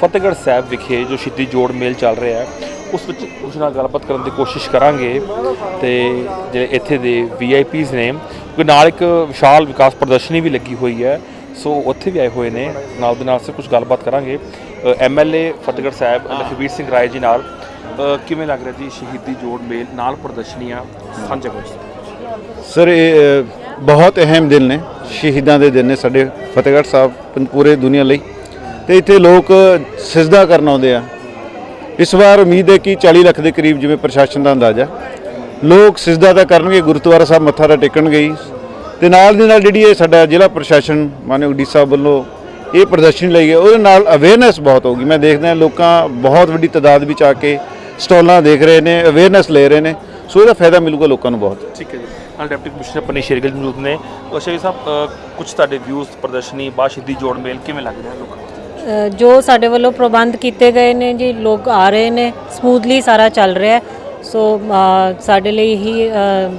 ਫਤਿਹਗੜ੍ਹ ਸਾਹਿਬ ਵਿਖੇ ਜੋ ਸ਼ਹੀਦੀ ਜੋੜ ਮੇਲ ਚੱਲ ਰਿਹਾ ਹੈ, ਉਸ ਵਿੱਚ ਉਸ ਨਾਲ ਗੱਲਬਾਤ ਕਰਨ ਦੀ ਕੋਸ਼ਿਸ਼ ਕਰਾਂਗੇ ਤੇ ਜਿਹੜੇ ਇੱਥੇ ਦੇ ਵੀਆਈਪੀਜ਼ ਨੇ, ਕਿਉਂਕਿ ਨਾਲ ਇੱਕ ਵਿਸ਼ਾਲ ਵਿਕਾਸ ਪ੍ਰਦਰਸ਼ਨੀ ਵੀ ਲੱਗੀ ਹੋਈ ਹੈ, ਸੋ ਉੱਥੇ ਵੀ ਆਏ ਹੋਏ ਨੇ, ਨਾਲ ਦੇ ਨਾਲ ਸੇ ਕੁਝ ਗੱਲਬਾਤ ਕਰਾਂਗੇ। ਐਮਐਲਏ ਫਤਿਹਗੜ੍ਹ ਸਾਹਿਬ ਲਖਵੀਰ ਸਿੰਘ ਰਾਏ ਜੀ ਨਾਲ। ਕਿਵੇਂ ਲੱਗ ਰਿਹਾ ਜੀ ਸ਼ਹੀਦੀ ਜੋੜ ਮੇਲ ਨਾਲ ਪ੍ਰਦਰਸ਼ਨੀਆਂ ਸਾਂਝਾ ਕਰੋ ਸਰ, ਇਹ ਬਹੁਤ ਅਹਿਮ ਦਿਨ ਨੇ, ਸ਼ਹੀਦਾਂ ਦੇ ਦਿਨ ਨੇ ਸਾਡੇ ਫਤਿਹਗੜ੍ਹ ਸਾਹਿਬ ਪੂਰੇ ਦੁਨੀਆ ਲਈ। ਤੇ ਇੱਥੇ ਲੋਕ ਸਿਜਦਾ ਕਰਨ ਆਉਂਦੇ ਆ। ਇਸ ਵਾਰ ਉਮੀਦ ਹੈ ਕਿ 40 ਲੱਖ ਦੇ ਕਰੀਬ ਜਿਵੇਂ ਪ੍ਰਸ਼ਾਸਨ ਦਾ ਅੰਦਾਜ਼ਾ ਲੋਕ ਸਿਜਦਾ ਤਾਂ ਕਰਨਗੇ, ਗੁਰਦੁਆਰਾ ਸਾਹਿਬ ਮੱਥਾ ਤਾਂ ਟੇਕਣਗੇ ਹੀ। ਤੇ ਨਾਲ ਦੀ ਨਾਲ ਜਿਹੜੀ ਇਹ ਸਾਡਾ ਜ਼ਿਲ੍ਹਾ ਪ੍ਰਸ਼ਾਸਨ, ਮਾਨਯੋਗ ਡੀ ਸਾਹਿਬ ਵੱਲੋਂ ਇਹ ਪ੍ਰਦਰਸ਼ਨ ਲਈ ਗਏ ਉਹਦੇ ਨਾਲ ਅਵੇਅਰਨੈਸ ਬਹੁਤ ਹੋਗੀ ਮੈਂ ਦੇਖਦਾ ਲੋਕਾਂ ਬਹੁਤ ਵੱਡੀ ਤਾਦਾਦ ਵਿੱਚ ਆ ਕੇ ਸਟਾਲਾਂ ਦੇਖ ਰਹੇ ਨੇ ਅਵੇਅਰਨੈਸ ਲੈ ਰਹੇ ਨੇ। ਸੋ ਇਹਦਾ ਫਾਇਦਾ ਮਿਲੂਗਾ ਲੋਕਾਂ ਨੂੰ ਬਹੁਤ। ਠੀਕ ਹੈ ਜੀ। ਨਾਲ ਡਿਪਟੀ ਕਮਿਸ਼ਨਰ ਪਨੀ ਸ਼ੇਰਗਿਲ ਮੌਜੂਦ ਨੇ। ਅਸ਼ਰੀ ਸਾਹਿਬ ਕੁਝ ਤੁਹਾਡੇ ਵਿਊਜ਼ ਪ੍ਰਦਰਸ਼ਨੀ ਬਾਅਦ ਸ਼ਹੀਦੀ ਜੋੜ ਮੇਲ ਕਿਵੇਂ ਲੱਗ ਰਿਹਾ ਲੋਕਾਂ ਨੂੰ? ਜੋ ਸਾਡੇ ਵੱਲੋਂ ਪ੍ਰਬੰਧ ਕੀਤੇ ਗਏ ਨੇ ਜੀ ਲੋਕ ਆ ਰਹੇ ਨੇ ਸਮੂਥਲੀ ਸਾਰਾ ਚੱਲ ਰਿਹਾ ਹੈ। ਸੋ ਸਾਡੇ ਲਈ ਹੀ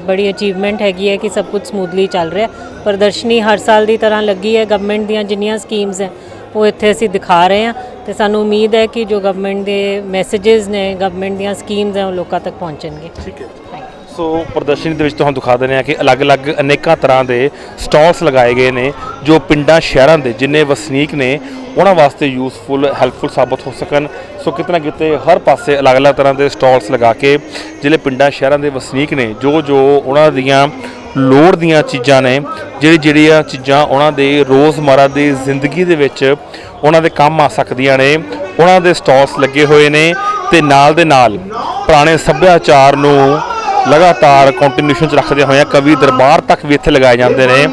ਬੜੀ ਅਚੀਵਮੈਂਟ ਹੈਗੀ ਹੈ ਕਿ ਸਭ ਕੁਝ ਸਮੂਥਲੀ ਚੱਲ ਰਿਹਾ। ਪ੍ਰਦਰਸ਼ਨੀ ਹਰ ਸਾਲ ਦੀ ਤਰ੍ਹਾਂ ਲੱਗੀ ਹੈ ਗਵਰਨਮੈਂਟ ਦੀਆਂ ਜਿੰਨੀਆਂ ਸਕੀਮਸ ਹੈ ਉਹ ਇੱਥੇ ਅਸੀਂ ਦਿਖਾ ਰਹੇ ਹਾਂ। ਤੇ ਸਾਨੂੰ ਉਮੀਦ ਹੈ ਕਿ ਜੋ ਗਵਰਨਮੈਂਟ ਦੇ ਮੈਸੇजेस ਨੇ ਗਵਰਨਮੈਂਟ ਦੀਆਂ ਸਕੀਮਸ ਹੈ ਉਹ ਲੋਕਾਂ ਤੱਕ ਪਹੁੰਚਣਗੇ। ਠੀਕ ਹੈ ਸੋ ਪ੍ਰਦਰਸ਼ਨੀ ਦੇ ਵਿੱਚ ਤੁਹਾਨੂੰ ਦਿਖਾ ਦਿੰਦੇ ਆ ਕਿ ਅਲੱਗ-ਅਲੱਗ ਅਨੇਕਾਂ ਤਰ੍ਹਾਂ ਦੇ ਸਟਾਲਸ ਲਗਾਏ ਗਏ ਨੇ ਜੋ ਪਿੰਡਾਂ, ਸ਼ਹਿਰਾਂ ਦੇ ਜਿੰਨੇ ਵਸਨੀਕ ਨੇ, ਉਹਨਾਂ ਵਾਸਤੇ ਯੂਸਫੁਲ ਹੈਲਪਫੁਲ ਸਾਬਤ ਹੋ ਸਕਣ। ਸੋ ਕਿਤੇ ਨਾ ਕਿਤੇ ਹਰ ਪਾਸੇ ਅਲੱਗ-ਅਲੱਗ ਤਰ੍ਹਾਂ ਦੇ ਸਟਾਲਸ ਲਗਾ ਕੇ ਜਿਹੜੇ ਪਿੰਡਾਂ, ਸ਼ਹਿਰਾਂ ਦੇ ਵਸਨੀਕ ਨੇ, ਜੋ ਜੋ ਉਹਨਾਂ ਦੀਆਂ ਲੋੜ ਦੀਆਂ ਚੀਜ਼ਾਂ ਨੇ, ਜਿਹੜੀ, ਜਿਹੜੀਆਂ ਚੀਜ਼ਾਂ ਉਹਨਾਂ ਦੇ ਰੋਜ਼ਮਰਾ ਦੀ ਜ਼ਿੰਦਗੀ ਦੇ ਵਿੱਚ ਉਹਨਾਂ ਦੇ ਕੰਮ ਆ ਸਕਦੀਆਂ ਨੇ, ਉਹਨਾਂ ਦੇ ਸਟਾਲਸ ਲੱਗੇ ਹੋਏ ਨੇ ਤੇ ਨਾਲ ਦੇ ਨਾਲ ਪੁਰਾਣੇ ਸੱਭਿਆਚਾਰ ਨੂੰ ਲਗਾਤਾਰ ਕੰਟੀਨਿਊਸ਼ਨ ਚ ਰੱਖਦੇ ਹੋਏ ਕਵੀ ਦਰਬਾਰ ਤੱਕ ਵੀ ਇੱਥੇ ਲਗਾਏ ਜਾਂਦੇ ਨੇ।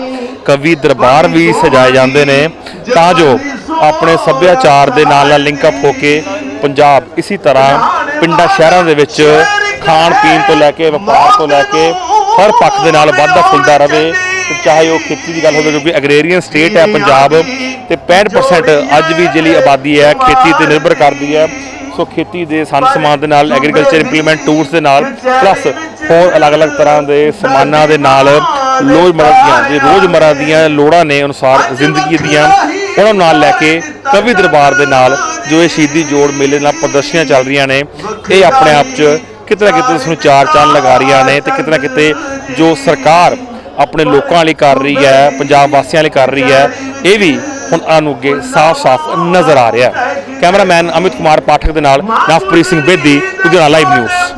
ਕਵੀ ਦਰਬਾਰ ਵੀ ਸਜਾਏ ਜਾਂਦੇ ਨੇ। ਤਾਂ ਜੋ ਆਪਣੇ ਸੱਭਿਆਚਾਰ ਦੇ ਨਾਲ ਨਾਲ ਲਿੰਕ ਅਪ ਹੋ ਕੇ ਪੰਜਾਬ ਇਸੇ ਤਰ੍ਹਾਂ ਪਿੰਡਾਂ, ਸ਼ਹਿਰਾਂ ਦੇ ਵਿੱਚ ਖਾਣ ਪੀਣ ਤੋਂ ਲੈ ਕੇ ਵਪਾਰ ਤੋਂ ਲੈ ਕੇ ਹਰ ਪੱਖ ਦੇ ਨਾਲ ਵਾਧਾ ਫੁੱਲਦਾ ਰਹੇ ਚਾਹੇ ਉਹ ਖੇਤੀ ਦੀ ਗੱਲ ਹੋਵੇ ਕਿਉਂਕਿ ਐਗਰੇਰੀਅਨ ਸਟੇਟ ਹੈ ਪੰਜਾਬ, ਤੇ 65% ਅੱਜ ਵੀ ਜਿਹੜੀ ਆਬਾਦੀ ਹੈ, ਖੇਤੀ ਤੇ ਨਿਰਭਰ ਕਰਦੀ ਹੈ। ਸੋ ਖੇਤੀ ਦੇ ਸੰਦ ਸਮਾਨ ਦੇ ਨਾਲ ਐਗਰੀਕਲਚਰ ਇੰਪਲੀਮੈਂਟ ਟੂਲਸ ਦੇ ਨਾਲ ਪਲੱਸ ਹੋਰ ਅਲੱਗ-ਅਲੱਗ ਤਰ੍ਹਾਂ ਦੇ ਸਮਾਨਾਂ ਦੇ ਨਾਲ ਰੋਜ਼ਮਰਰਾ ਦੀਆਂ ਜੇ ਰੋਜ਼ਮਰਰਾ ਦੀਆਂ ਲੋੜਾਂ ਨੇ ਅਨੁਸਾਰ ਜ਼ਿੰਦਗੀ ਦੀਆਂ ਉਹਨਾਂ ਨੂੰ ਨਾਲ ਲੈ ਕੇ ਕਵੀ ਦਰਬਾਰ ਦੇ ਨਾਲ ਜੋ ਇਹ ਸ਼ਹੀਦੀ ਜੋੜ ਮੇਲੇ ਨਾਲ ਪ੍ਰਦਰਸ਼ਨੀਆਂ ਚੱਲ ਰਹੀਆਂ ਨੇ, ਇਹ ਆਪਣੇ ਆਪ 'ਚ ਕਿਤੇ ਨਾ ਕਿਤੇ ਇਸ ਨੂੰ ਚਾਰ ਚੰਨ ਲਗਾ ਰਹੀਆਂ ਨੇ ਤੇ ਕਿਤੇ ਨਾ ਕਿਤੇ ਜੋ ਸਰਕਾਰ ਆਪਣੇ ਲੋਕਾਂ ਲਈ ਕਰ ਰਹੀ ਹੈ, ਪੰਜਾਬ ਵਾਸੀਆਂ ਲਈ ਕਰ ਰਹੀ ਹੈ, ਇਹ ਵੀ ਹੁਣ ਆਨੂੰ ਅੱਗੇ ਸਾਫ਼-ਸਾਫ਼ ਨਜ਼ਰ ਆ ਰਿਹਾ ਹੈ। ਕੈਮਰਾਮੈਨ ਅਮਿਤ ਕੁਮਾਰ ਪਾਠਕ ਦੇ ਨਾਲ ਨਵਪ੍ਰੀਤ ਸਿੰਘ ਬੇਦੀ, ਲੁਧਿਆਣਾ ਲਾਈਵ ਨਿਊਜ਼